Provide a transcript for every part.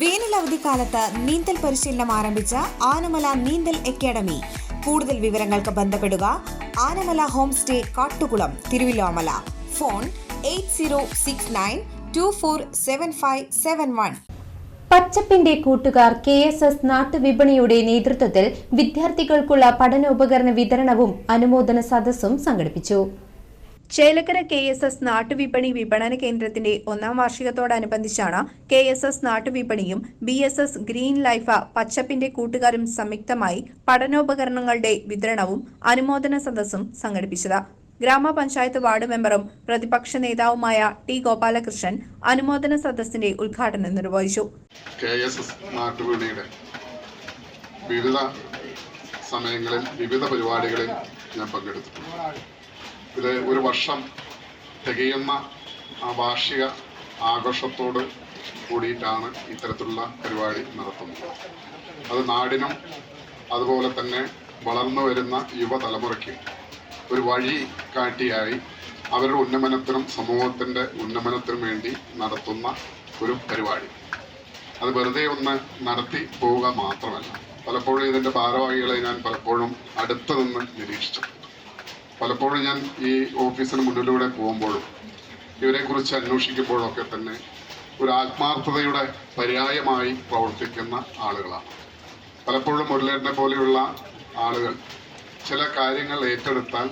വേനൽ അവധിക്കാലത്ത് നീന്തൽ പരിശീലനം ആരംഭിച്ച ആനമല നീന്തൽ അക്കാദമി. കൂടുതൽ വിവരങ്ങൾക്ക് ബന്ധപ്പെടുക Anamala home stay Kattukulam Thiruvilwamala. Phone eight zero six nine two four seven five seven one. പച്ചപ്പിന്റെ കൂട്ടുകാർ കെ എസ് എസ് നാട്ടുവിപണിയുടെ നേതൃത്വത്തിൽ വിദ്യാർത്ഥികൾക്കുള്ള പഠനോപകരണ വിതരണവും അനുമോദന സദസ്സും സംഘടിപ്പിച്ചു. ചേലക്കര കെ എസ് എസ് നാട്ടുവിപണി വിപണന കേന്ദ്രത്തിന്റെ ഒന്നാം വാർഷികത്തോടനുബന്ധിച്ചാണ് K S S നാട്ടുവിപണിയും B S S green life പച്ചപ്പിന്റെ കൂട്ടുകാരും സംയുക്തമായി പഠനോപകരണങ്ങളുടെ വിതരണവും അനുമോദന സദസ്സും സംഘടിപ്പിച്ചത്. ഗ്രാമപഞ്ചായത്ത് വാർഡ് മെമ്പറും പ്രതിപക്ഷ നേതാവുമായ ടി ഗോപാലകൃഷ്ണൻ അനുമോദന സദസ്സിന്റെ ഉദ്ഘാടനം നിർവഹിച്ചു. വിവിധ സമയങ്ങളിൽ വിവിധ പരിപാടികളിൽ ഞാൻ പങ്കെടുത്തിട്ടുണ്ട്. ഇത് ഒരു വർഷം തികയുന്ന വാർഷിക ആഘോഷത്തോട് കൂടിയിട്ടാണ് ഇത്തരത്തിലുള്ള പരിപാടി നടത്തുന്നത്. അത് നാടിനും അതുപോലെ തന്നെ വളർന്നു വരുന്ന യുവതലമുറയ്ക്ക് ഒരു വഴി കാട്ടിയായി അവരുടെ ഉന്നമനത്തിനും സമൂഹത്തിന്റെ ഉന്നമനത്തിനും വേണ്ടി നടത്തുന്ന ഒരു പരിപാടി. അത് വെറുതെ ഒന്ന് നടത്തി പോവുക മാത്രമല്ല പലപ്പോഴും ഇതിന്റെ ഭാരവാഹികളെ ഞാൻ പലപ്പോഴും അടുത്ത് നിന്ന് നിരീക്ഷിച്ചിട്ടുണ്ട്. പലപ്പോഴും ഞാൻ ഈ ഓഫീസിന് മുന്നിലൂടെ പോകുമ്പോഴും ഇവരെക്കുറിച്ച് അന്വേഷിക്കുമ്പോഴൊക്കെ തന്നെ ഒരു ആത്മാർത്ഥതയുടെ പര്യായമായി പ്രവർത്തിക്കുന്ന ആളുകളാണ്. പലപ്പോഴും മുരളേട്ടനെ പോലെയുള്ള ആളുകൾ ചില കാര്യങ്ങൾ ഏറ്റെടുത്താൽ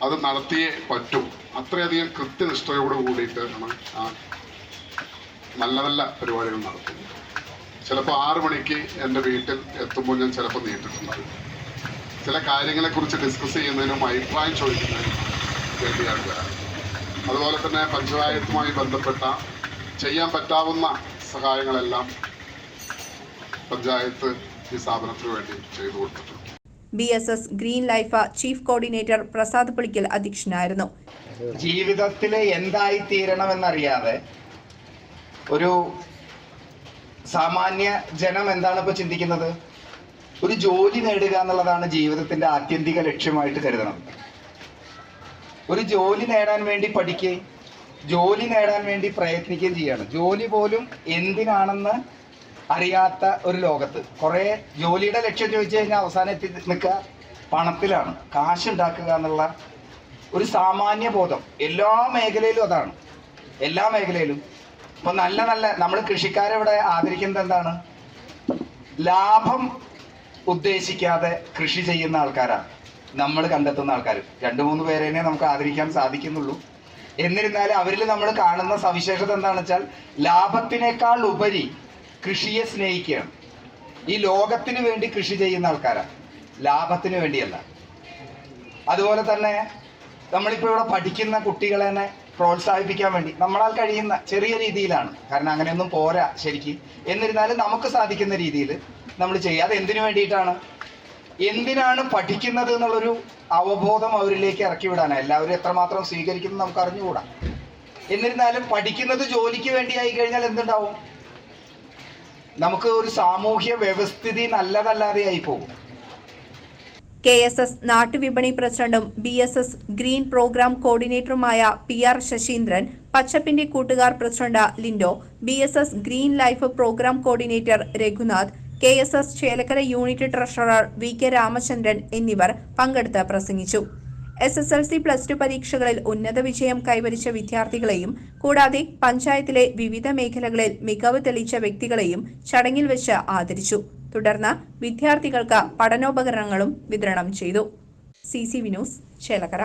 അത് നടത്തിയേ പറ്റും. അത്രയധികം കൃത്യനിഷ്ഠയോട് കൂടിയിട്ടാണ് ആ നല്ല നല്ല പരിപാടികൾ നടത്തുന്നത് ചിലപ്പോൾ ആറു മണിക്ക് എന്റെ വീട്ടിൽ എത്തുമ്പോൾ ഞാൻ ചിലപ്പോൾ നീട്ടിട്ടുണ്ടാകും ചില കാര്യങ്ങളെക്കുറിച്ച് ഡിസ്കസ് ചെയ്യുന്നതിനും അഭിപ്രായം ചോദിക്കുന്നതിനും വേണ്ടിയാണ് വരാറ് അതുപോലെ തന്നെ പഞ്ചായത്തുമായി ബന്ധപ്പെട്ട ചെയ്യാൻ പറ്റാവുന്ന സഹായങ്ങളെല്ലാം പഞ്ചായത്ത് ഈ സ്ഥാപനത്തിന് വേണ്ടി ചെയ്തു കൊടുത്തിട്ടുണ്ട്. B S S green life chief coordinator Prasad Pulikkal അധ്യക്ഷനായിരുന്നു. ജീവിതത്തിൽ എന്തായി തീരണം തീരണമെന്നറിയാതെ ഒരു സാമാന്യ ജനം എന്താണ് ഇപ്പൊ ചിന്തിക്കുന്നത്? ഒരു ജോലി നേടുക എന്നുള്ളതാണ് ജീവിതത്തിന്റെ ആത്യന്തിക ലക്ഷ്യമായിട്ട് കരുതണം. ഒരു ജോലി നേടാൻ വേണ്ടി പഠിക്കുകയും ജോലി നേടാൻ വേണ്ടി പ്രയത്നിക്കുകയും ചെയ്യണം. ജോലി പോലും എന്തിനാണെന്ന് അറിയാത്ത ഒരു ലോകത്ത്. കുറേ ജോലിയുടെ ലക്ഷ്യം ചോദിച്ചു കഴിഞ്ഞാൽ അവസാനം എത്തി നിൽക്കുക പണത്തിലാണ്. കാശുണ്ടാക്കുക എന്നുള്ള ഒരു സാമാന്യ ബോധം. എല്ലാ മേഖലയിലും അതാണ്. എല്ലാ മേഖലയിലും. ഇപ്പൊ നല്ല നല്ല നമ്മൾ കൃഷിക്കാരെ ഇവിടെ ആദരിക്കുന്നത് എന്താണ്? ലാഭം ഉദ്ദേശിക്കാതെ കൃഷി ചെയ്യുന്ന ആൾക്കാരാണ് നമ്മൾ കണ്ടെത്തുന്ന ആൾക്കാർ രണ്ടു മൂന്ന് പേരെന്നെ നമുക്ക് ആദരിക്കാൻ സാധിക്കുന്നുള്ളൂ. എന്നിരുന്നാലും അവരിൽ നമ്മൾ കാണുന്ന സവിശേഷത എന്താണെന്ന് വെച്ചാൽ ലാഭത്തിനേക്കാൾ ഉപരി കൃഷിയെ സ്നേഹിക്കുകയാണ്. ഈ ലോകത്തിന് വേണ്ടി കൃഷി ചെയ്യുന്ന ആൾക്കാരാണ് ലാഭത്തിന് വേണ്ടിയല്ല. അതുപോലെ തന്നെ നമ്മളിപ്പോൾ ഇവിടെ പഠിക്കുന്ന കുട്ടികളെ തന്നെ പ്രോത്സാഹിപ്പിക്കാൻ വേണ്ടി നമ്മളാൽ കഴിയുന്ന ചെറിയ രീതിയിലാണ്. കാരണം അങ്ങനെയൊന്നും പോരാ ശരിക്കും. എന്നിരുന്നാലും നമുക്ക് സാധിക്കുന്ന രീതിയിൽ നമ്മൾ ചെയ്യുക. അത് എന്തിനു വേണ്ടിയിട്ടാണ്? എന്തിനാണ് പഠിക്കുന്നത് എന്നുള്ളൊരു അവബോധം അവരിലേക്ക് ഇറക്കി വിടാനാണ് എല്ലാവരും എത്രമാത്രം സ്വീകരിക്കുന്നത് നമുക്ക് അറിഞ്ഞുകൂടാ എന്നിരുന്നാലും പഠിക്കുന്നത് ജോലിക്ക് വേണ്ടിയായി കഴിഞ്ഞാൽ എന്തുണ്ടാവും? നമുക്ക് ഒരു സാമൂഹ്യ വ്യവസ്ഥിതി നല്ലതല്ലാതെ ആയി പോകും. കെ എസ് എസ് നാട്ടുവിപണി പ്രസിഡന്റും B S S green programme കോർഡിനേറ്ററുമായ P R Sasheendran പച്ചപ്പിന്റെ കൂട്ടുകാർ president Lindo B S S green life programme coordinator Raghunath K S S Chelakkara unit treasurer V K Ramachandran എന്നിവർ പങ്കെടുത്ത് പ്രസംഗിച്ചു. S S L C plus two പരീക്ഷകളിൽ ഉന്നത വിജയം കൈവരിച്ച വിദ്യാർത്ഥികളെയും കൂടാതെ പഞ്ചായത്തിലെ വിവിധ മേഖലകളിൽ മികവ് തെളിയിച്ച വ്യക്തികളെയും ചടങ്ങിൽ വെച്ച് ആദരിച്ചു. തുടർന്ന് വിദ്യാർത്ഥികൾക്ക് പഠനോപകരണങ്ങളും വിതരണം ചെയ്തു. C C Vinus Chelakkara.